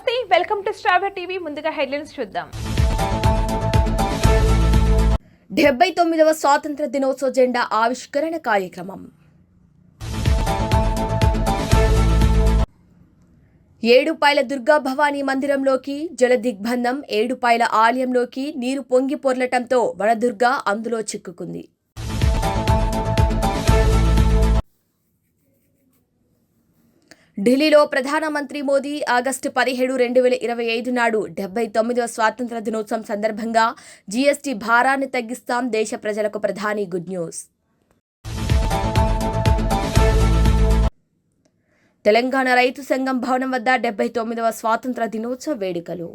నమస్తే welcome to స్ట్రాబర్ TV. ముందుగా హెడ్లైన్స్ చూద్దాం. డెబ్బై తొమ్మిదవ స్వాతంత్ర దినోత్సవ జెండా ఆవిష్కరణ కార్యక్రమం. ఏడుపాయల దుర్గా భవానీ మందిరంలోకి జల దిగ్బంధం ఏడుపాయల ఆలయంలోకి నీరు పొంగి పొర్లటంతో వడదుర్గా అందులో చిక్కుకుంది. ఢిల్లీలో ప్రధానమంత్రి మోదీ ఆగస్టు పదిహేడు రెండు వేల ఇరవై ఐదు నాడు డెబ్బై తొమ్మిదవ స్వాతంత్ర దినోత్సవం సందర్భంగా జీఎస్టీ భారాన్ని తగ్గిస్తాం దేశ ప్రజలకు ప్రధాని గుడ్ న్యూస్. తెలంగాణ రైతు సంఘం భవనం వద్ద డెబ్బై తొమ్మిదవ స్వాతంత్ర దినోత్సవ వేడుకలు.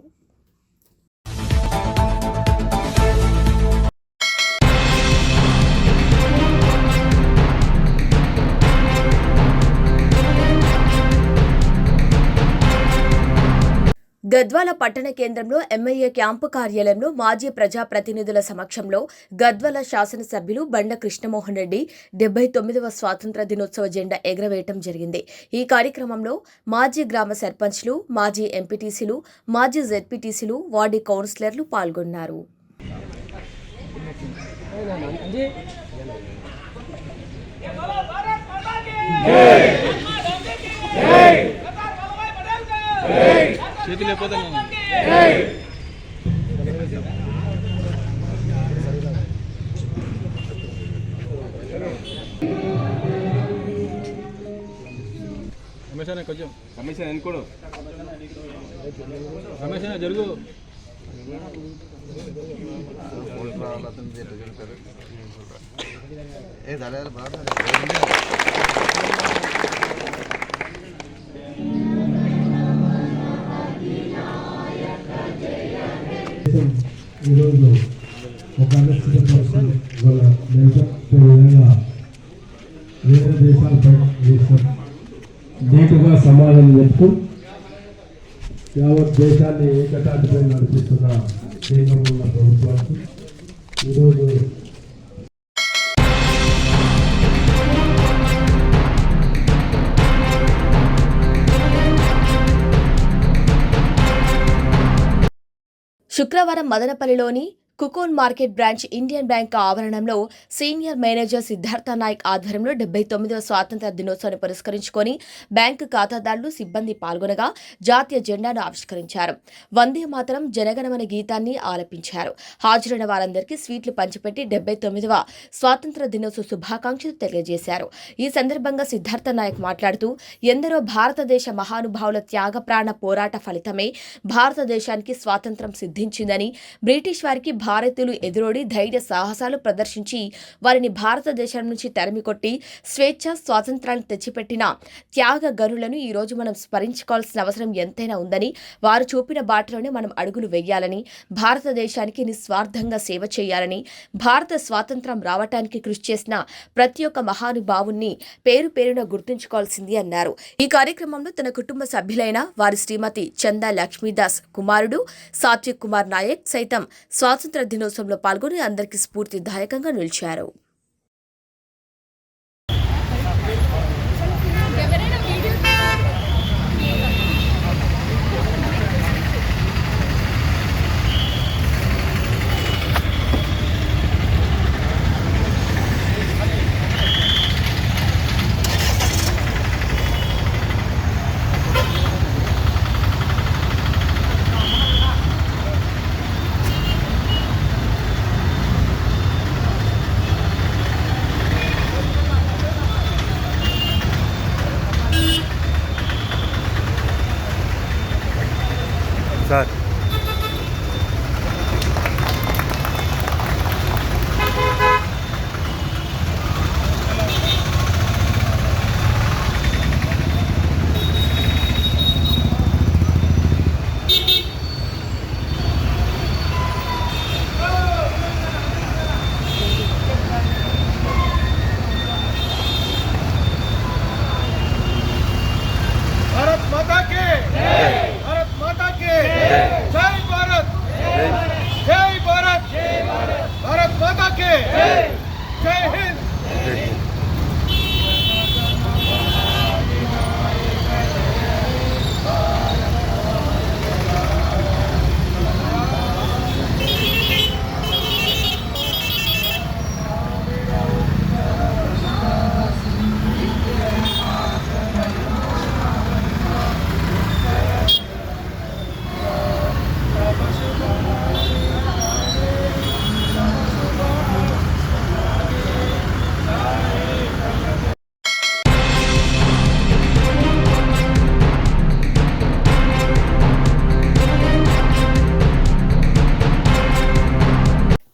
గద్వాల పట్టణ కేంద్రంలో ఎమ్మెల్యే క్యాంపు కార్యాలయంలో మాజీ ప్రజాప్రతినిధుల సమక్షంలో గద్వాల శాసనసభ్యులు బండ కృష్ణమోహన్ రెడ్డి డెబ్బై తొమ్మిదవ స్వాతంత్ర దినోత్సవ జెండా ఎగరవేయటం జరిగింది. ఈ కార్యక్రమంలో మాజీ గ్రామ సర్పంచ్లు మాజీ ఎంపీటీసీలు మాజీ జెడ్పీటీసీలు వార్డు కౌన్సిలర్లు పాల్గొన్నారు. చేతులు లేకపోతే రమేష్ కొంచెం కమిషన్ ఎన్నుకోడు రమేష్ జరుగు. ఏ దాని బాగా ఈరోజు ఒక అనిశ్చిత పరిస్థితి వల్ల దేశం విధంగా వేరే దేశాలపై దేశం నీటుగా సమాధానం చెప్తూ యావత్ దేశాన్ని ఏకతాటిపై నడిపిస్తున్న కేంద్రంలో ఉన్న ప్రభుత్వానికి ఈరోజు శుక్రవారం మదనపల్లిలోని కుకోన్ మార్కెట్ బ్రాంచ్ ఇండియన్ బ్యాంక్ ఆవరణంలో సీనియర్ మేనేజర్ సిద్ధార్థ నాయక్ ఆధ్వర్యంలో డెబ్బై తొమ్మిదవ స్వాతంత్ర దినోత్సవాన్ని పురస్కరించుకొని బ్యాంకు ఖాతాదారులు సిబ్బంది పాల్గొనగా జాతీయ జెండాను ఆవిష్కరించారు. వందే మాతరం జనగణమన గీతాన్ని ఆలపించారు. హాజరైన వారందరికీ స్వీట్లు పంచిపెట్టి డెబ్బై తొమ్మిదవ స్వాతంత్ర దినోత్సవ శుభాకాంక్షలు తెలియజేశారు. ఈ సందర్భంగా సిద్ధార్థ నాయక్ మాట్లాడుతూ ఎందరో భారతదేశ మహానుభావుల త్యాగప్రాణ పోరాట ఫలితమే భారతదేశానికి స్వాతంత్రం సిద్ధించిందని బ్రిటిష్ వారికి భారతీయులు ఎదురోడి ధైర్య సాహసాలు ప్రదర్శించి వారిని భారతదేశం నుంచి తరిమికొట్టి స్వేచ్ఛ స్వాతంత్రాన్ని తెచ్చిపెట్టిన త్యాగ గనులను ఈ రోజు మనం స్మరించుకోవాల్సిన అవసరం ఎంతైనా ఉందని వారు చూపిన బాటలోనే మనం అడుగులు వేయాలని భారతదేశానికి నిస్వార్థంగా సేవ చేయాలని భారత స్వాతంత్రం రావటానికి కృషి చేసిన ప్రతి ఒక్క మహానుభావుణ్ణి పేరు పేరున గుర్తుంచుకోవాల్సింది అన్నారు. ఈ కార్యక్రమంలో తన కుటుంబ సభ్యులైన వారి శ్రీమతి చందా లక్ష్మీదాస్ కుమారుడు సాత్విక్ కుమార్ నాయక్ సైతం స్వాతంత్ర దినోత్సవంలో పాల్గొని అందరికీ స్ఫూర్తిదాయకంగా నిలిచారు.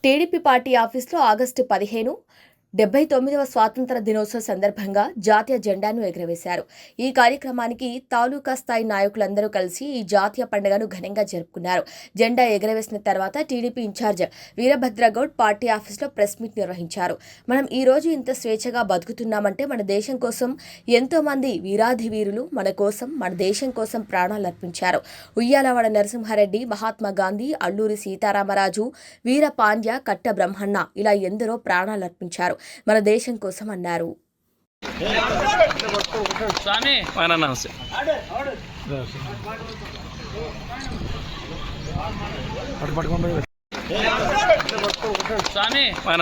టీడీపీ పార్టీ ఆఫీసులో ఆగస్టు పదిహేను డెబ్బై తొమ్మిదవ స్వాతంత్ర దినోత్సవ సందర్భంగా జాతీయ జెండాను ఎగురవేశారు. ఈ కార్యక్రమానికి తాలూకా స్థాయి నాయకులందరూ కలిసి ఈ జాతీయ పండుగను ఘనంగా జరుపుకున్నారు. జెండా ఎగురవేసిన తర్వాత టీడీపీ ఇన్ఛార్జ్ వీరభద్రగౌడ్ పార్టీ ఆఫీసులో ప్రెస్ మీట్ నిర్వహించారు. మనం ఈ రోజు ఇంత స్వేచ్ఛగా బతుకుతున్నామంటే మన దేశం కోసం ఎంతో మంది వీరాధి వీరులు మన కోసం మన దేశం కోసం ప్రాణాలు అర్పించారు. ఉయ్యాలవాడ నరసింహారెడ్డి మహాత్మా గాంధీ అల్లూరి సీతారామరాజు వీర పాండ్య కట్ట బ్రహ్మన్న ఇలా ఎందరో ప్రాణాలు అర్పించారు. మన దేశం కోసం అన్నారు. స్వామి. ఆయన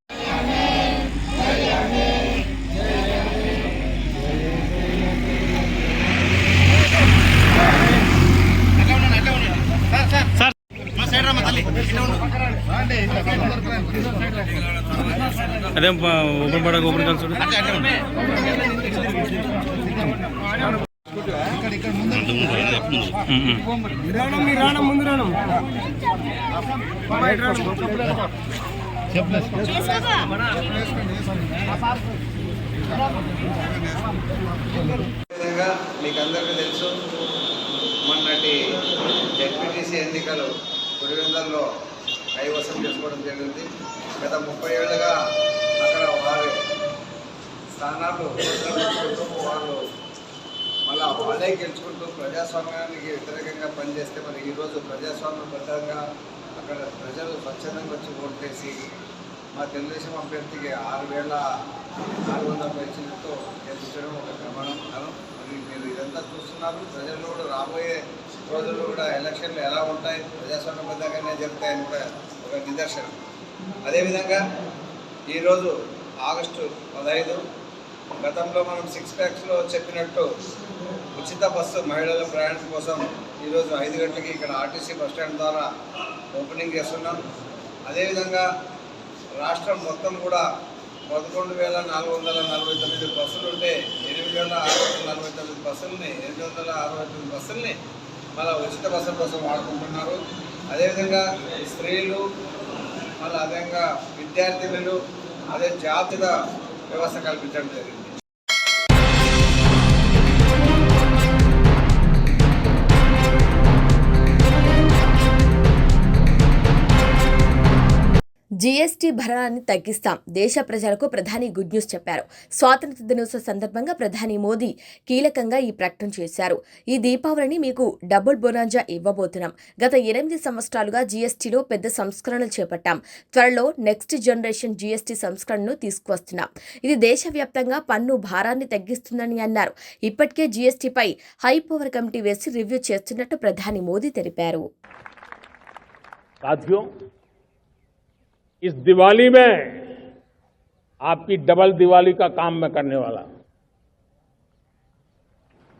అదే ఓపెన్ పడక ఓపెన్ కలిసి విధంగా మీకు అందరికీ తెలుసు మొన్నటి జడ్పీటీసీ ఎన్నికలు పులివెందల్లో కైవసం చేసుకోవడం జరిగింది. గత ముప్పై ఏళ్ళుగా అక్కడ వారి స్థానాలు వాళ్ళు మళ్ళా వాళ్ళే గెలుచుకుంటూ ప్రజాస్వామ్యానికి వ్యతిరేకంగా పనిచేస్తే మరి ఈరోజు ప్రజాస్వామ్యబద్ధంగా అక్కడ ప్రజలు స్వచ్ఛందంగా వచ్చి ఓటేసి మా తెలుగుదేశం అభ్యర్థికి ఆరు వేల ఆరు వందల పైసలతో గెలిపించడం ఒక గమనం మరి మీరు ఇదంతా చూస్తున్నారు. ప్రజలు కూడా రాబోయే రోజుల్లో కూడా ఎలక్షన్లు ఎలా ఉంటాయి ప్రజాస్వామ్యబద్ధంగానే జరుగుతాయని కూడా ఒక నిదర్శనం. అదేవిధంగా ఈరోజు ఆగస్టు పదహైదు గతంలో మనం సిక్స్ ప్యాక్స్లో చెప్పినట్టు ఉచిత బస్సు మహిళల ప్రయాణం కోసం ఈరోజు ఐదు గంటలకి ఇక్కడ ఆర్టీసీ బస్ స్టాండ్ ద్వారా ఓపెనింగ్ చేస్తున్నాం. అదేవిధంగా రాష్ట్రం మొత్తం కూడా పదకొండు వేల నాలుగు వందల నలభై తొమ్మిది బస్సులు ఉంటే ఎనిమిది వేల ఆరు వందల నలభై తొమ్మిది బస్సుల్ని ఎనిమిది వందల అరవై తొమ్మిది బస్సుల్ని మళ్ళీ ఉచిత బస్సుల కోసం వాడుకుంటున్నారు. అదేవిధంగా స్త్రీలు మళ్ళీ అదేవిధంగా విద్యార్థినులు అదే జాతీయ వ్యవస్థ కల్పించడం జరిగింది. జీఎస్టీ భరణాన్ని తగ్గిస్తాం. దేశ ప్రజలకు ప్రధాని గుడ్ న్యూస్ చెప్పారు. స్వాతంత్ర దినోత్సవ సందర్భంగా ప్రధాని మోదీ కీలకంగా ఈ ప్రకటన చేశారు. ఈ దీపావళిని మీకు డబుల్ బోనాంజా ఇవ్వబోతున్నాం. గత ఎనిమిది సంవత్సరాలుగా జీఎస్టీలో పెద్ద సంస్కరణలు చేపట్టాం. త్వరలో నెక్స్ట్ జనరేషన్ జీఎస్టీ సంస్కరణను తీసుకువస్తున్నాం. ఇది దేశవ్యాప్తంగా పన్ను భారాన్ని తగ్గిస్తుందని అన్నారు. ఇప్పటికే జీఎస్టీపై హై పవర్ కమిటీ వేసి రివ్యూ చేస్తున్నట్టు ప్రధాని మోదీ తెలిపారు. इस दिवाली में आपकी डबल दिवाली का काम मैं करने वाला।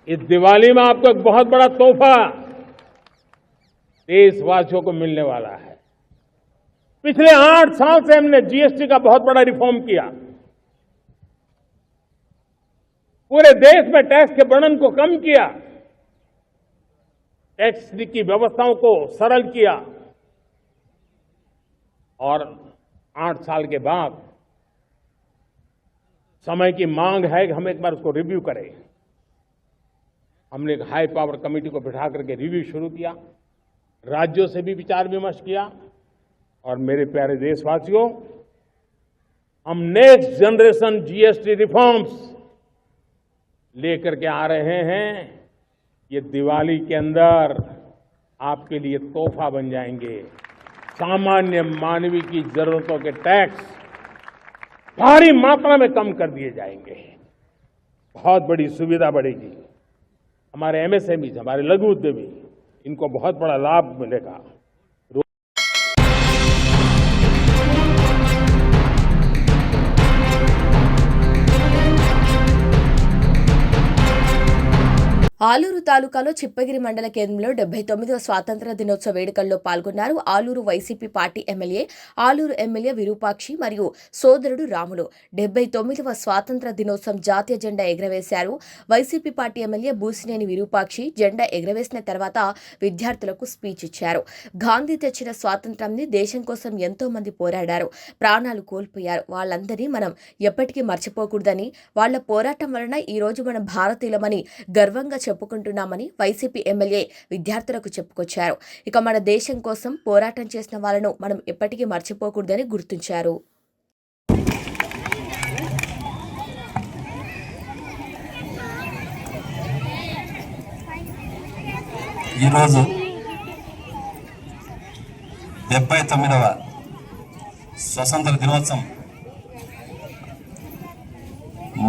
इस दिवाली में आपको एक बहुत बड़ा तोहफा देशवासियों को मिलने वाला है। पिछले आठ साल से हमने जीएसटी का बहुत बड़ा रिफॉर्म किया। पूरे देश में टैक्स के वर्णन को कम किया। टैक्स की व्यवस्थाओं को सरल किया। और आठ साल के बाद समय की मांग है कि हम एक बार उसको रिव्यू करें। हमने एक हाई पावर कमेटी को बिठा करके रिव्यू शुरू किया, राज्यों से भी विचार विमर्श किया, और मेरे प्यारे देशवासियों, हम नेक्स्ट जनरेशन जीएसटी रिफॉर्म्स लेकर के आ रहे हैं। ये दिवाली के अंदर आपके लिए तोहफा बन जाएँगे। सामान्य मानवीय की जरूरतों के टैक्स भारी मात्रा में कम कर दिए जाएँगे। बहुत बड़ी सुविधा बढ़ेगी। हमारे एमएसएमई हमारे लघु उद्यमी, इनको बहुत बड़ा लाभ मिलेगा। ఆలూరు తాలూకాలో చిప్పగిరి మండల కేంద్రంలో డెబ్బై తొమ్మిదవ స్వాతంత్ర దినోత్సవ వేడుకల్లో పాల్గొన్నారు Alur YCP party MLA Alur MLA Virupakshi మరియు సోదరుడు రాములు. డెబ్బై తొమ్మిదవ స్వాతంత్ర దినోత్సవం జాతీయ జెండా ఎగురవేశారు. YCP party MLA Busineni Virupakshi జెండా ఎగురవేసిన తర్వాత విద్యార్థులకు స్పీచ్ ఇచ్చారు. గాంధీ తెచ్చిన స్వాతంత్రాన్ని దేశం కోసం ఎంతో మంది పోరాడారు. ప్రాణాలు కోల్పోయారు. వాళ్ళందరినీ మనం ఎప్పటికీ మర్చిపోకూడదని వాళ్ళ పోరాటం వలన ఈ రోజు మనం భారతీయులమని గర్వంగా చెప్పుకుంటున్నామని వైసీపీ ఎమ్మెల్యే విద్యార్థులకు చెప్పుకొచ్చారు. ఇక మన దేశం కోసం పోరాటం చేసిన వాళ్ళను మనం ఎప్పటికీ మర్చిపోకూడదని గుర్తించారు. ఈరోజు డెబ్బై తొమ్మిదవ స్వతంత్ర దినోత్సవం.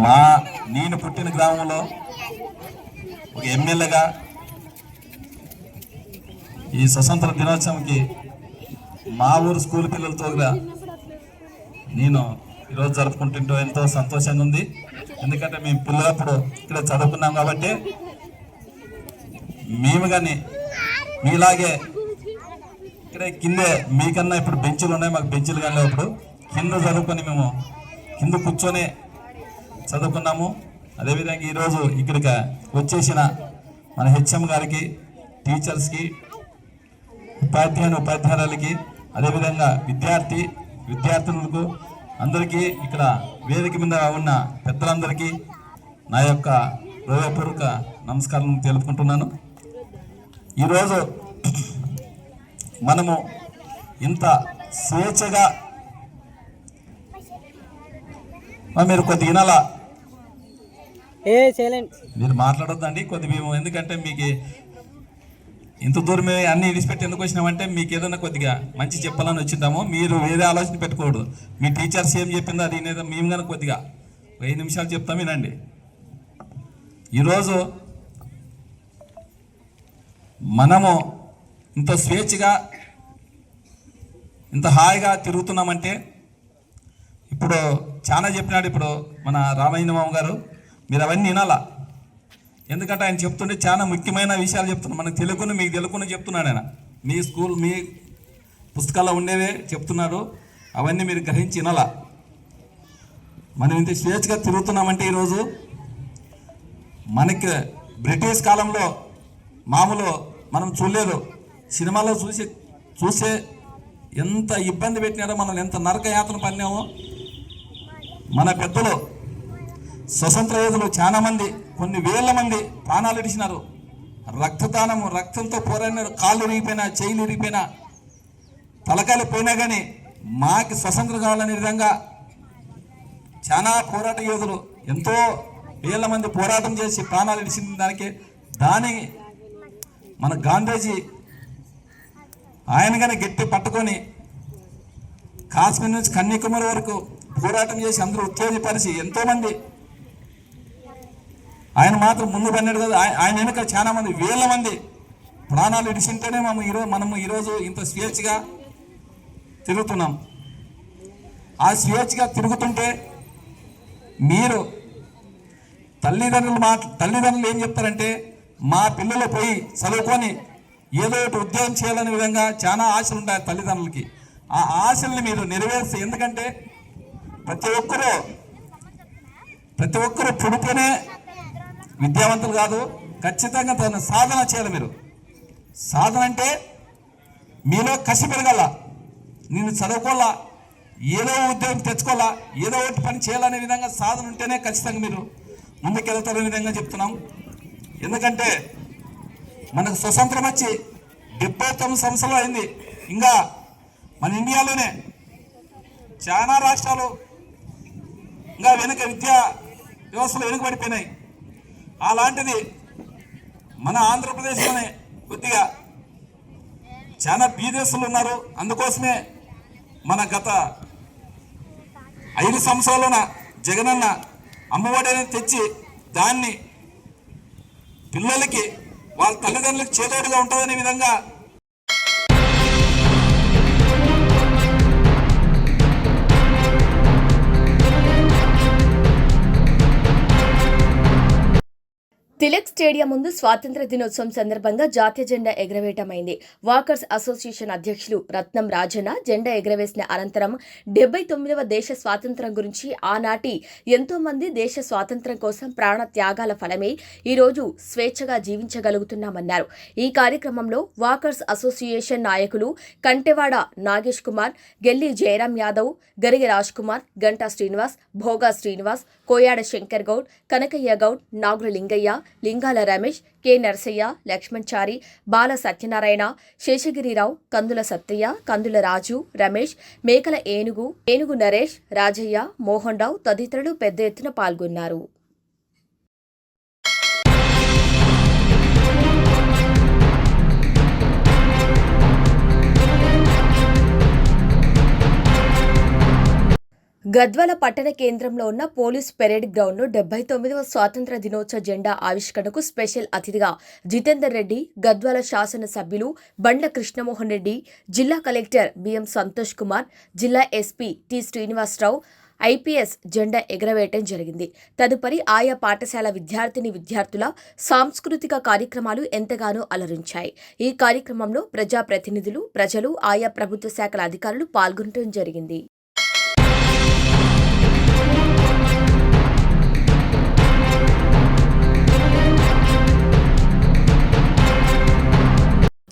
మా నేను పుట్టిన గ్రామంలో ఒక ఎమ్మెల్యేగా ఈ స్వతంత్ర దినోత్సవంకి మా ఊరు స్కూల్ పిల్లలతో కూడా నేను ఈరోజు జరుపుకుంటుంటూ ఎంతో సంతోషంగా ఉంది. ఎందుకంటే మేము పిల్లలప్పుడు ఇక్కడ చదువుకున్నాం కాబట్టి మేము కానీ మీలాగే ఇక్కడే కిందే మీకన్నా ఇప్పుడు బెంచులు ఉన్నాయి మాకు బెంచులు కానీ ఇప్పుడు. కింద చదువుకొని మేము కింద కూర్చొని చదువుకున్నాము. అదేవిధంగా ఈరోజు ఇక్కడికి వచ్చేసిన మన హెచ్ఎం గారికి టీచర్స్కి ఉపాధ్యాయుని ఉపాధ్యాయులకి అదేవిధంగా విద్యార్థి విద్యార్థులకు అందరికీ ఇక్కడ వేదిక మీద ఉన్న పెద్దలందరికీ నా యొక్క హృదయపూర్వక నమస్కారం తెలుపుకుంటున్నాను. ఈరోజు మనము ఇంత స్వేచ్ఛగా మీరు కొద్ది దినాల ఏ సైలెంట్ మీరు మాట్లాడొద్దండి కొద్ది మేము ఎందుకంటే మీకు ఇంత దూరమే అన్ని విడిచిపెట్టి ఎందుకు వచ్చినామంటే మీకు ఏదైనా కొద్దిగా మంచి చెప్పాలని వచ్చిందాము మీరు వేరే ఆలోచన పెట్టుకోకూడదు. మీ టీచర్స్ ఏం చెప్పిందో అది ఏదో మేము కానీ కొద్దిగా వెయ్యి నిమిషాలు చెప్తాం వినండి. ఈరోజు మనము ఇంత స్వేచ్ఛగా ఇంత హాయిగా తిరుగుతున్నామంటే ఇప్పుడు చాలా చెప్పినాడు ఇప్పుడు మన రామయ్య మామ గారు. మీరు అవన్నీ వినాలా? ఎందుకంటే ఆయన చెప్తుంటే చాలా ముఖ్యమైన విషయాలు చెప్తున్నాను మనకు తెలుగును మీకు తెలుగును చెప్తున్నాడు ఆయన. మీ స్కూల్ మీ పుస్తకాల్లో ఉండేవే చెప్తున్నాడు. అవన్నీ మీరు గ్రహించి వినాలా? మనం ఇంత స్వేచ్ఛగా తిరుగుతున్నామంటే ఈరోజు మనకి బ్రిటిష్ కాలంలో మామూలు మనం చూడలేదు. సినిమాలో చూసి చూసే ఎంత ఇబ్బంది పెట్టినారో మనం ఎంత నరక యాతన పడినామో మన పెద్దలు స్వతంత్ర యోధులు చాలా మంది కొన్ని వేల మంది ప్రాణాలు ఇడిచినారు. రక్తదానము రక్తంతో పోరాడినారు కాళ్ళు ఇరిగిపోయినా చేయిలు ఇరిగిపోయినా తలకాయలు పోయినా కానీ మాకి స్వతంత్రం కావాలనే విధంగా చాలా పోరాట యోధులు ఎంతో వేల మంది పోరాటం చేసి ప్రాణాలు ఇడిచిన దానికి. దాని మన గాంధీజీ ఆయన కానీ గట్టి పట్టుకొని కాశ్మీర్ నుంచి కన్యాకుమారి వరకు పోరాటం చేసి అందరూ ఉత్తేజపరిచి ఎంతోమంది ఆయన మాత్రం ముందు పన్నాడు కదా. ఆయన వెనుక చాలా మంది వేల మంది ప్రాణాలు ఇడిచింటేనే మనం ఈరోజు మనము ఈరోజు ఇంత స్వేచ్ఛగా తిరుగుతున్నాం. ఆ స్వేచ్ఛగా తిరుగుతుంటే మీరు తల్లిదండ్రులు మా తల్లిదండ్రులు ఏం చెప్తారంటే మా పిల్లలు పోయి చదువుకొని ఏదో ఒకటి ఉద్యోగం చేయాలనే విధంగా చాలా ఆశలు ఉంటాయి తల్లిదండ్రులకి. ఆ ఆశల్ని మీరు నెరవేర్చి ఎందుకంటే ప్రతి ఒక్కరూ ప్రతి ఒక్కరూ పుడుతూనే విద్యావంతులు కాదు ఖచ్చితంగా తను సాధన చేయాలి మీరు. సాధన అంటే మీలో కసి పెరగల నేను చదువుకోవాలా ఏదో ఉద్యోగం తెచ్చుకోవాలా ఏదో ఒకటి పని చేయాలనే విధంగా సాధన ఉంటేనే ఖచ్చితంగా మీరు ముందుకెళ్తారనే విధంగా చెప్తున్నాం. ఎందుకంటే మనకు స్వతంత్రం వచ్చి డెబ్బై తొమ్మిది సంవత్సరాలు అయింది. ఇంకా మన ఇండియాలోనే చాలా రాష్ట్రాలు ఇంకా వెనుక విద్యా వ్యవస్థలు వెనుకబడిపోయినాయి. అలాంటిది మన ఆంధ్రప్రదేశ్లోనే కొద్దిగా చాలా బీదేశులు ఉన్నారు. అందుకోసమే మన గత ఐదు సంవత్సరాలున జగనన్న అమ్మఒడిని అనేది తెచ్చి దాన్ని పిల్లలకి వాళ్ళ తల్లిదండ్రులకు చేదోడుగా ఉంటుందనే విధంగా తిలక్ స్టేడియం ముందు స్వాతంత్ర దినోత్సవం సందర్భంగా జాతీయ జెండా ఎగరవేయటమైంది. వాకర్స్ అసోసియేషన్ అధ్యక్షులు రత్నం రాజన్న జెండా ఎగరవేసిన అనంతరం డెబ్బై తొమ్మిదవ దేశ స్వాతంత్రం గురించి ఆనాటి ఎంతో మంది దేశ స్వాతంత్రం కోసం ప్రాణ త్యాగాల ఫలమే ఈరోజు స్వేచ్ఛగా జీవించగలుగుతున్నామన్నారు. ఈ కార్యక్రమంలో వాకర్స్ అసోసియేషన్ నాయకులు కంటెవాడ నాగేష్ కుమార్ గెల్లి జయరాం యాదవ్ గరిగ రాజ్ కుమార్ గంటా శ్రీనివాస్ భోగా శ్రీనివాస్ కోయాడ శంకర్ గౌడ్ కనకయ్య గౌడ్ నాగుల లింగయ్య లింగాల రమేష్ కె నరసయ్య లక్ష్మణ్చారి బాల సత్యనారాయణ శేషగిరిరావు కందుల సత్తయ్య కందుల రాజు రమేష్ మేకల ఏనుగు ఏనుగు నరేష్ రాజయ్య మోహన్ రావు తదితరులు పెద్ద ఎత్తున పాల్గొన్నారు. గద్వాల పట్టణ కేంద్రంలో ఉన్న పోలీస్ పెరేడ్ గ్రౌండ్లో డెబ్బై తొమ్మిదవ స్వాతంత్ర దినోత్సవ జెండా ఆవిష్కరణకు స్పెషల్ అతిథిగా జితేందర్ రెడ్డి గద్వాల శాసన సభ్యులు బండ్ల కృష్ణమోహన్ రెడ్డి జిల్లా కలెక్టర్ బిఎం సంతోష్ కుమార్ జిల్లా ఎస్పీ టి శ్రీనివాసరావు ఐపీఎస్ జెండా ఎగరవేయటం జరిగింది. తదుపరి ఆయా పాఠశాల విద్యార్థిని విద్యార్థుల సాంస్కృతిక కార్యక్రమాలు ఎంతగానో అలరించాయి. ఈ కార్యక్రమంలో ప్రజాప్రతినిధులు ప్రజలు ఆయా ప్రభుత్వ శాఖల అధికారులు పాల్గొనడం జరిగింది.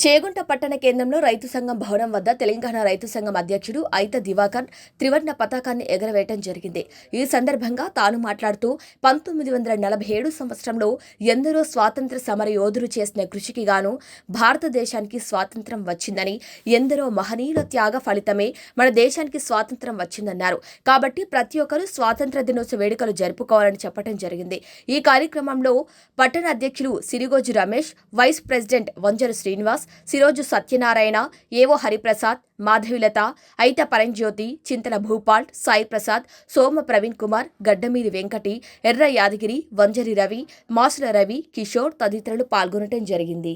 చేగుంట పట్టణ కేంద్రంలో రైతు సంఘం భవనం వద్ద తెలంగాణ రైతు సంఘం అధ్యక్షుడు ఐత దివాకర్ త్రివర్ణ పతాకాన్ని ఎగరవేయటం జరిగింది. ఈ సందర్భంగా తాను మాట్లాడుతూ పంతొమ్మిది వందల నలభై ఏడు సంవత్సరంలో ఎందరో స్వాతంత్ర సమర యోధులు చేసిన కృషికి గాను భారతదేశానికి స్వాతంత్రం వచ్చిందని ఎందరో మహనీయుల త్యాగ ఫలితమే మన దేశానికి స్వాతంత్రం వచ్చిందన్నారు. కాబట్టి ప్రతి ఒక్కరూ స్వాతంత్ర దినోత్సవ వేడుకలు జరుపుకోవాలని చెప్పడం జరిగింది. ఈ కార్యక్రమంలో పట్టణ అధ్యక్షులు Sirigoju Ramesh vice president Vanjara Srinivas Siroju Satyanarayana AO Hariprasad Madhavilatha ఐత పరంజ్యోతి చింతల భూపాల్ సాయి ప్రసాద్ సోమ ప్రవీణ్ కుమార్ గడ్డమీరి వెంకటి ఎర్ర యాదగిరి వంజరి రవి మాసుల రవి కిషోర్ తదితరులు పాల్గొనడం జరిగింది.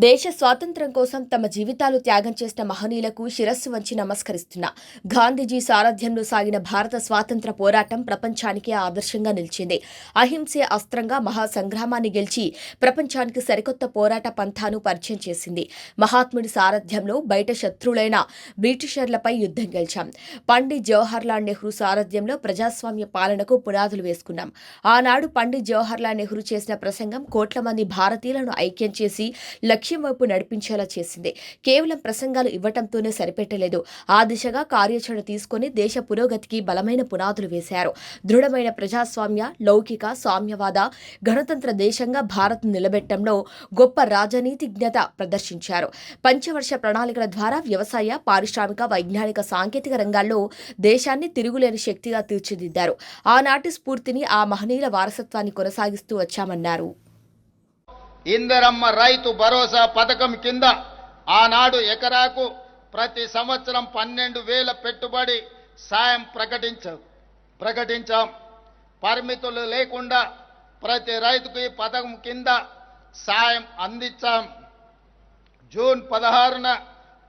దేశ స్వాతంత్ర్యం కోసం తమ జీవితాలు త్యాగం చేసిన మహనీయులకు శిరస్సు వంచి నమస్కరిస్తున్నా. గాంధీజీ సారథ్యంలో సాగిన భారత స్వాతంత్ర పోరాటం ప్రపంచానికి ఆదర్శంగా నిలిచింది. అహింసే అస్త్రంగా మహా సంగ్రామాన్ని గెలిచి ప్రపంచానికి సరికొత్త పోరాట పంథాను పరిచయం చేసింది. మహాత్ముడి సారథ్యంలో బయట శత్రువులైన బ్రిటిషర్లపై యుద్ధం గెలిచాం. పండిత్ జవహర్లాల్ నెహ్రూ సారథ్యంలో ప్రజాస్వామ్య పాలనకు పునాదులు వేసుకున్నాం. ఆనాడు పండిత్ జవహర్లాల్ నెహ్రూ చేసిన ప్రసంగం కోట్ల మంది భారతీయులను ఐక్యం చేసి లక్ష్య వైపు నడిపించేలా చేసింది. కేవలం ప్రసంగాలు ఇవ్వటంతోనే సరిపెట్టలేదు. ఆ దిశగా కార్యాచరణ తీసుకొని దేశ పురోగతికి బలమైన పునాదులు వేశారు. దృఢమైన ప్రజాస్వామ్య లౌకిక సామ్యవాద గణతంత్ర దేశంగా భారత్ నిలబెట్టడంలో గొప్ప రాజనీతిజ్ఞత ప్రదర్శించారు. పంచవర్ష ప్రణాళికల ద్వారా వ్యవసాయ పారిశ్రామిక వైజ్ఞానిక సాంకేతిక రంగాల్లో దేశాన్ని తిరుగులేని శక్తిగా తీర్చిదిద్దారు. ఆనాటి స్ఫూర్తిని ఆ మహనీయుల వారసత్వాన్ని కొనసాగిస్తూ వచ్చామన్నారు. ఇందరమ్మ రైతు భరోసా పథకం కింద ఆనాడు ఎకరాకు ప్రతి సంవత్సరం పన్నెండు వేల పెట్టుబడి సాయం ప్రకటించ ప్రకటించాం. పరిమితులు లేకుండా ప్రతి రైతుకు ఈ పథకం కింద సాయం అందించాం. జూన్ పదహారున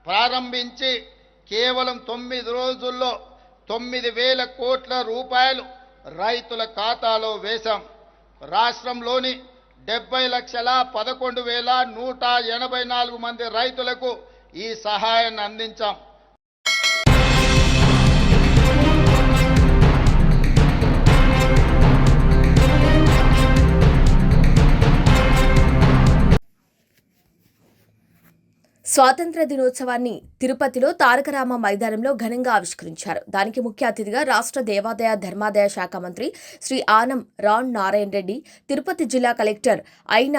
ప్రారంభించి కేవలం తొమ్మిది రోజుల్లో తొమ్మిది వేల కోట్ల రూపాయలు రైతుల ఖాతాలో వేశాం. రాష్ట్రంలోని డెబ్బై లక్షల పదకొండు వేల నూట ఎనభై నాలుగు మంది రైతులకు ఈ సహాయాన్ని అందించాం. స్వాతంత్ర దినోత్సవాన్ని తిరుపతిలో తారకరామ మైదానంలో ఘనంగా ఆవిష్కరించారు. దానికి ముఖ్య అతిథిగా రాష్ట్ర దేవాదాయ ధర్మాదాయ శాఖ మంత్రి శ్రీ ఆనం రాన్ నారాయణ రెడ్డి తిరుపతి జిల్లా కలెక్టర్ అయిన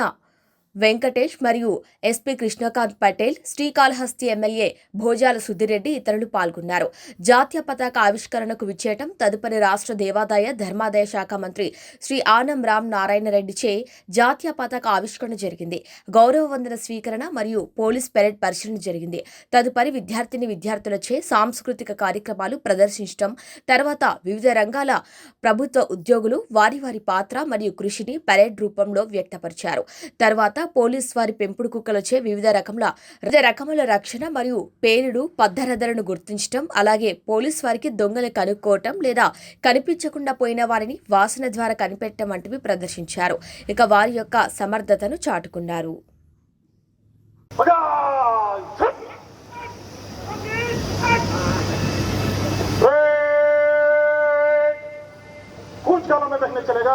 వెంకటేష్ మరియు ఎస్పీ కృష్ణకాంత్ పటేల్ శ్రీకాళహస్తి ఎమ్మెల్యే భోజాల సుధిరెడ్డి ఇతరులు పాల్గొన్నారు. జాతీయ పతాక ఆవిష్కరణకు విచ్చేయటం తదుపరి రాష్ట్ర దేవాదాయ ధర్మాదాయ శాఖ మంత్రి శ్రీ ఆనం రామ్ నారాయణ రెడ్డిచే జాతీయ పతాక ఆవిష్కరణ జరిగింది. గౌరవ వందన స్వీకరణ మరియు పోలీస్ పెరేడ్ పరిశీలన జరిగింది. తదుపరి విద్యార్థిని విద్యార్థులచే సాంస్కృతిక కార్యక్రమాలు ప్రదర్శించడం తర్వాత వివిధ రంగాల ప్రభుత్వ ఉద్యోగులు వారి వారి పాత్ర మరియు కృషిని పెరేడ్ రూపంలో వ్యక్తపరిచారు. తర్వాత పోలీస్ వారి పెంపుడు కుక్కలచే వివిధ రకముల వివిధ రకముల రక్షణ మరియు పేలుడు పద్ధరదలను గుర్తించడం అలాగే పోలీస్ వారికి దొంగలు కనుక్కోవటం లేదా కనిపించకుండా పోయిన వారిని వాసన ద్వారా కనిపెట్టడం వంటివి ప్రదర్శించారు ఇక వారి యొక్క సమర్థతను చాటుకున్నారు कुछ कालों में देखने चलेगा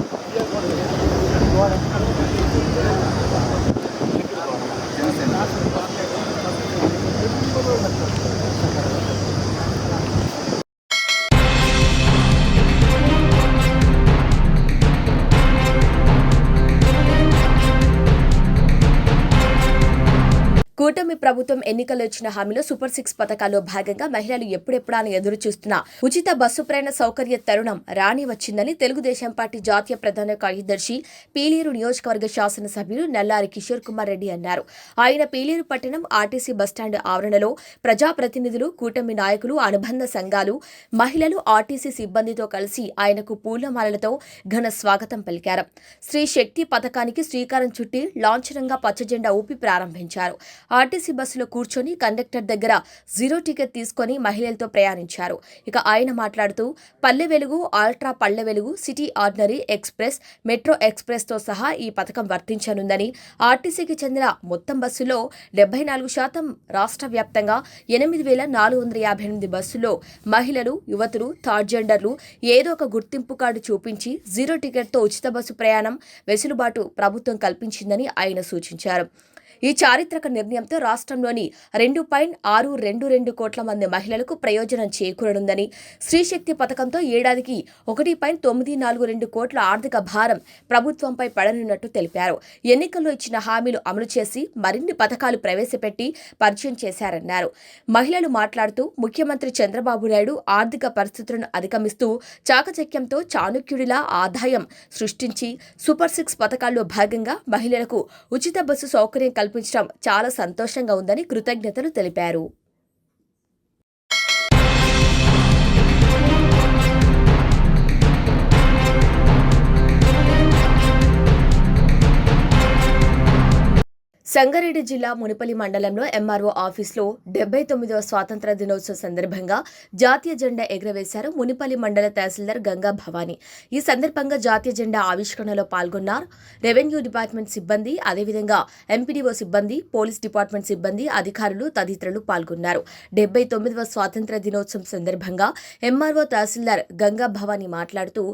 ప్రభుత్వం ఎన్నికల్లో ఇచ్చిన హామీలో సూపర్ సిక్స్ పథకాల్లో భాగంగా మహిళలు ఎప్పుడెప్పుడా ఎదురు చూస్తున్న ఉచిత బస్సు ప్రయాణ సౌకర్య తరుణం రాని వచ్చిందని తెలుగుదేశం పార్టీ జాతీయ ప్రధాన కార్యదర్శి పీలేరు నియోజకవర్గ శాసనసభ్యులు నల్లారి కిషోర్ కుమార్ రెడ్డి అన్నారు. ఆయన పీలేరు పట్టణం ఆర్టీసీ బస్టాండ్ ఆవరణలో ప్రజాప్రతినిధులు కూటమి నాయకులు అనుబంధ సంఘాలు మహిళలు ఆర్టీసీ సిబ్బందితో కలిసి ఆయనకు పూలమాలలతో ఘన స్వాగతం పలికారు. స్త్రీ శక్తి పథకానికి శ్రీకారం చుట్టి లాంఛనంగా పచ్చజెండా ఊపి ప్రారంభించారు. ఆర్టీసీ బస్సులో కూర్చొని కండక్టర్ దగ్గర జీరో టికెట్ తీసుకొని మహిళలతో ప్రయాణించారు. ఇక ఆయన మాట్లాడుతూ పల్లె Velugu ultra Palle Velugu city ordinary express metro ఎక్స్ప్రెస్తో సహా ఈ పథకం వర్తించనుందని ఆర్టీసీకి చెందిన మొత్తం బస్సులో డెబ్బై నాలుగు శాతం రాష్ట్ర వ్యాప్తంగా ఎనిమిది వేల నాలుగు వందల యాభై ఎనిమిది బస్సులో మహిళలు యువతులు థర్డ్ జెండర్లు ఏదో ఒక గుర్తింపు కార్డు చూపించి జీరో టికెట్తో ఉచిత బస్సు ప్రయాణం వెసులుబాటు ప్రభుత్వం కల్పించిందని ఆయన సూచించారు. ఈ చారిత్రక నిర్ణయంతో రాష్ట్రంలోని రెండు పాయింట్ ఆరు రెండు రెండు కోట్ల మంది మహిళలకు ప్రయోజనం చేకూరనుందని స్త్రీశక్తి పథకంతో ఏడాదికి ఒకటి పాయింట్ తొమ్మిది నాలుగు రెండు కోట్ల ఆర్థిక భారం ప్రభుత్వంపై పడనున్నట్టు తెలిపారు. ఎన్నికల్లో ఇచ్చిన హామీలు అమలు చేసి మరిన్ని పథకాలు ప్రవేశపెట్టి పరిచయం చేశారన్నారు. మహిళలు మాట్లాడుతూ ముఖ్యమంత్రి చంద్రబాబు నాయుడు ఆర్థిక పరిస్థితులను అధిగమిస్తూ చాకచక్యంతో చాణుక్యుడిలా ఆదాయం సృష్టించి సూపర్ సిక్స్ పథకాల్లో భాగంగా మహిళలకు ఉచిత బస్సు సౌకర్యం కల్పించడం చాలా సంతోషంగా ఉందని కృతజ్ఞతలు తెలిపారు. సంగారెడ్డి జిల్లా మునిపల్లి మండలంలో ఎంఆర్ఓ ఆఫీస్లో డెబ్బై తొమ్మిదవ స్వాతంత్ర దినోత్సవం సందర్భంగా జాతీయ జెండా ఎగురవేశారు మునిపల్లి మండల తహసీల్దార్ గంగా భవానీ. ఈ సందర్భంగా జాతీయ జెండా ఆవిష్కరణలో పాల్గొన్నారు. రెవెన్యూ డిపార్ట్మెంట్ సిబ్బంది అదేవిధంగా ఎంపీడీఓ సిబ్బంది పోలీస్ డిపార్ట్మెంట్ సిబ్బంది అధికారులు తదితరులు పాల్గొన్నారు. డెబ్బై తొమ్మిదవ స్వాతంత్ర దినోత్సవం సందర్భంగా ఎంఆర్ఓ తహసీల్దార్ గంగా భవానీ మాట్లాడుతూ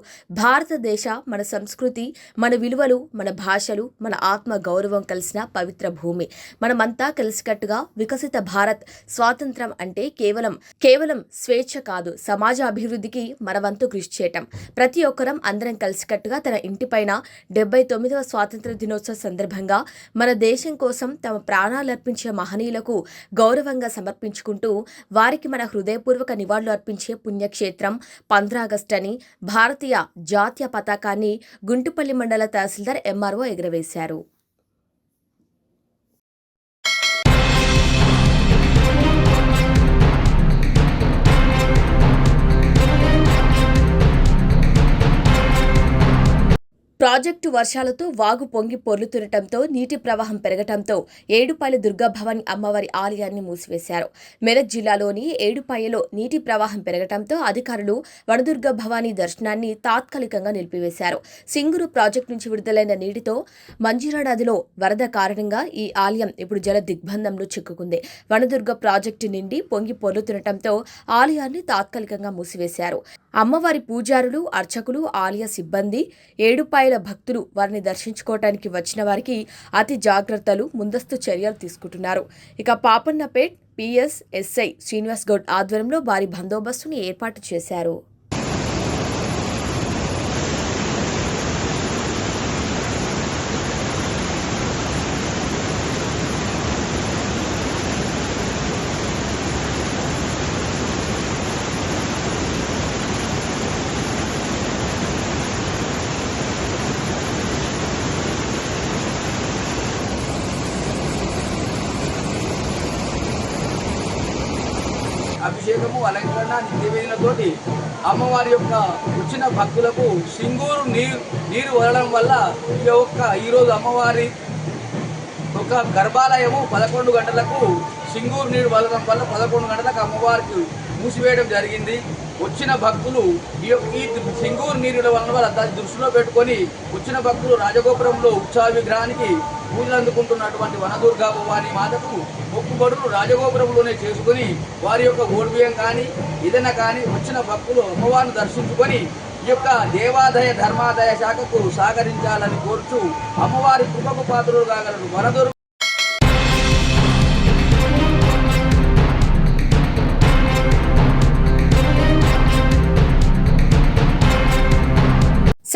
భారతదేశ మన సంస్కృతి మన విలువలు మన భాషలు మన ఆత్మ గౌరవం కలిసిన పవిత్ర భూమి. మనమంతా కలిసికట్టుగా వికసిత భారత్. స్వాతంత్రం అంటే కేవలం కేవలం స్వేచ్ఛ కాదు సమాజ అభివృద్ధికి మనవంతు కృషి చేయటం. ప్రతి ఒక్కరం అందరం కలిసికట్టుగా తన ఇంటిపైన డెబ్బై తొమ్మిదవ స్వాతంత్ర దినోత్సవ సందర్భంగా మన దేశం కోసం తమ ప్రాణాలు అర్పించే మహనీయులకు గౌరవంగా సమర్పించుకుంటూ వారికి మన హృదయపూర్వక నివాళులు అర్పించే పుణ్యక్షేత్రం పంద్రాగస్ట్ అని భారతీయ జాతీయ పతాకాన్ని గుంటుపల్లి మండల తహసీల్దార్ ఎంఆర్ఓ ఎగురవేశారు. ప్రాజెక్టు వర్షాలతో వాగు పొంగి పొర్లుతుండటంతో నీటి ప్రవాహం పెరగటంతో ఏడుపాయల దుర్గాభవాని అమ్మవారి ఆలయాన్ని మూసివేశారు. మెదక్ జిల్లాలోని ఏడుపాయలో నీటి ప్రవాహం పెరగటంతో అధికారులు వనదుర్గ భవానీ దర్శనాన్ని తాత్కాలికంగా నిలిపివేశారు. సింగూరు ప్రాజెక్టు నుంచి విడుదలైన నీటితో మంజీరా నదిలో వరద కారణంగా ఈ ఆలయం ఇప్పుడు జల దిగ్బంధంలో చిక్కుకుంది. వనదుర్గ ప్రాజెక్టు నిండి పొంగి పొర్లుతుండటంతో ఆలయాన్ని తాత్కాలికంగా మూసివేశారు. అమ్మవారి పూజారులు అర్చకులు ఆలయ సిబ్బంది ఏడుపాయల భక్తులు వారిని దర్శించుకోవటానికి వచ్చిన వారికి అతి జాగ్రత్తలు ముందస్తు చర్యలు తీసుకుంటున్నారు. ఇక పాపన్నపేట్ పిఎస్ ఎస్ఐ శ్రీనివాస్ గౌడ్ ఆధ్వర్యంలో భారీ బందోబస్తుని ఏర్పాటు చేశారు. అమ్మవారి యొక్క వచ్చిన భక్తులకు సింగూరు నీరు నీరు వదలడం వల్ల ఈ యొక్క ఈరోజు అమ్మవారి ఒక గర్భాలయము పదకొండు గంటలకు సింగూరు నీరు వదలడం వల్ల పదకొండు గంటలకు అమ్మవారికి మూసివేయడం జరిగింది. వచ్చిన భక్తులు ఈ యొక్క ఈ సింగూరు నీరుల వలన వల్ల దాన్ని దృష్టిలో పెట్టుకొని వచ్చిన భక్తులు రాజగోపురంలో ఉత్సవ విగ్రహానికి పూజలు అందుకుంటున్నటువంటి వనదుర్గా భవాని మాతకు మొక్కుబడులు రాజగోపురంలోనే చేసుకొని వారి యొక్క ఓడిబియ్యం కానీ ఏదైనా కానీ వచ్చిన భక్తులు అమ్మవారిని దర్శించుకొని ఈ యొక్క దేవాదాయ ధర్మాదాయ శాఖకు సహకరించాలని కోరుచు అమ్మవారి కృపకు పాత్రలు కాగలరు. వనదుర్గ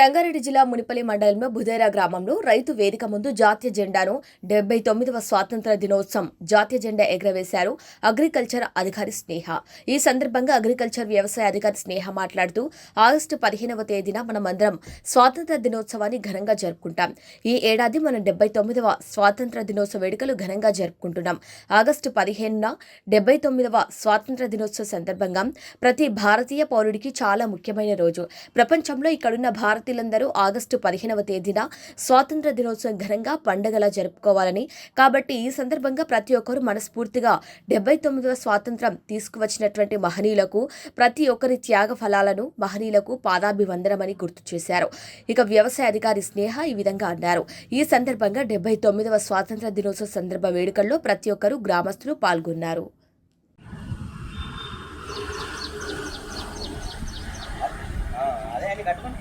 సంగారెడ్డి జిల్లా మునిపల్లి మండలంలో బుధేరా గ్రామంలో రైతు వేదిక ముందు జాతీయ జెండాను డెబ్బై తొమ్మిదవ స్వాతంత్ర దినోత్సవం జాతీయ జెండా ఎగురవేశారు అగ్రికల్చర్ అధికారి స్నేహ. ఈ సందర్భంగా అగ్రికల్చర్ వ్యవసాయ అధికారి స్నేహ మాట్లాడుతూ ఆగస్టు పదిహేనవ తేదీన మనమందరం స్వాతంత్ర దినోత్సవాన్ని ఘనంగా జరుపుకుంటాం. ఈ ఏడాది మనం డెబ్బై తొమ్మిదవ స్వాతంత్ర దినోత్సవ వేడుకలు ఘనంగా జరుపుకుంటున్నాం. ఆగస్టు పదిహేనున డెబ్బై తొమ్మిదవ స్వాతంత్ర దినోత్సవ సందర్భంగా ప్రతి భారతీయ పౌరుడికి చాలా ముఖ్యమైన రోజు. ప్రపంచంలో ఇక్కడున్న భారతీయులందరూ ఆగస్టు పదిహేనవ తేదీన స్వాతంత్ర దినోత్సవం ఘనంగా పండగలా జరుపుకోవాలని. కాబట్టి ఈ సందర్భంగా ప్రతి ఒక్కరూ మనస్ఫూర్తిగా డెబ్బై తొమ్మిదవ స్వాతంత్రం తీసుకువచ్చినటువంటి మహనీయులకు ప్రతి ఒక్కరి త్యాగ ఫలాలను మహనీయులకు పాదాభివందనమని గుర్తు చేశారు. ఇక వ్యవసాయ అధికారి స్నేహ ఈ విధంగా అన్నారు. ఈ సందర్భంగా డెబ్బై తొమ్మిదవ స్వాతంత్ర దినోత్సవ సందర్భ వేడుకల్లో ప్రతి ఒక్కరూ గ్రామస్తులు పాల్గొన్నారు. కట్టుకోండి.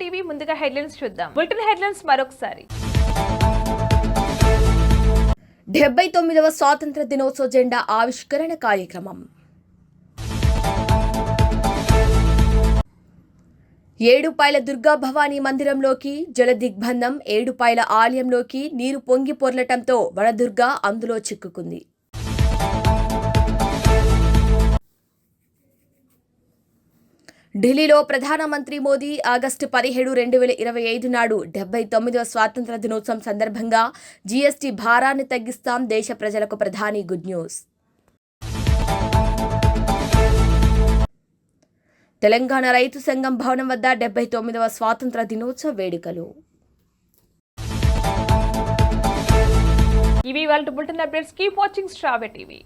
టీవీ ముందుగా హెడ్లైన్స్ చూద్దాం. బులెటిన్ హెడ్లైన్స్ మరొకసారి. డెబ్బై తొమ్మిదవ స్వాతంత్ర దినోత్సవ జెండా ఆవిష్కరణ కార్యక్రమం. ఏడుపాయల దుర్గా భవానీ మందిరంలోకి జల దిగ్బంధం ఏడుపాయల ఆలయంలోకి నీరు పొంగి పొర్లటంతో వడదుర్గా అందులో చిక్కుకుంది. ఢిల్లీలో ప్రధానమంత్రి మోదీ ఆగస్టు పదిహేడు రెండు వేల ఇరవై ఐదు నాడు డెబ్బై తొమ్మిదవ స్వాతంత్ర దినోత్సవం సందర్భంగా జీఎస్టీ భారాన్ని తగ్గిస్తాం దేశ ప్రజలకు ప్రధాని గుడ్ న్యూస్. తెలంగాణ రైతు సంఘం భవనం వద్ద డెబ్బై తొమ్మిదవ స్వాతంత్ర దినోత్సవ వేడుకలు. ఇవి వాళ్ళ bulletin updates. Keep watching star TV.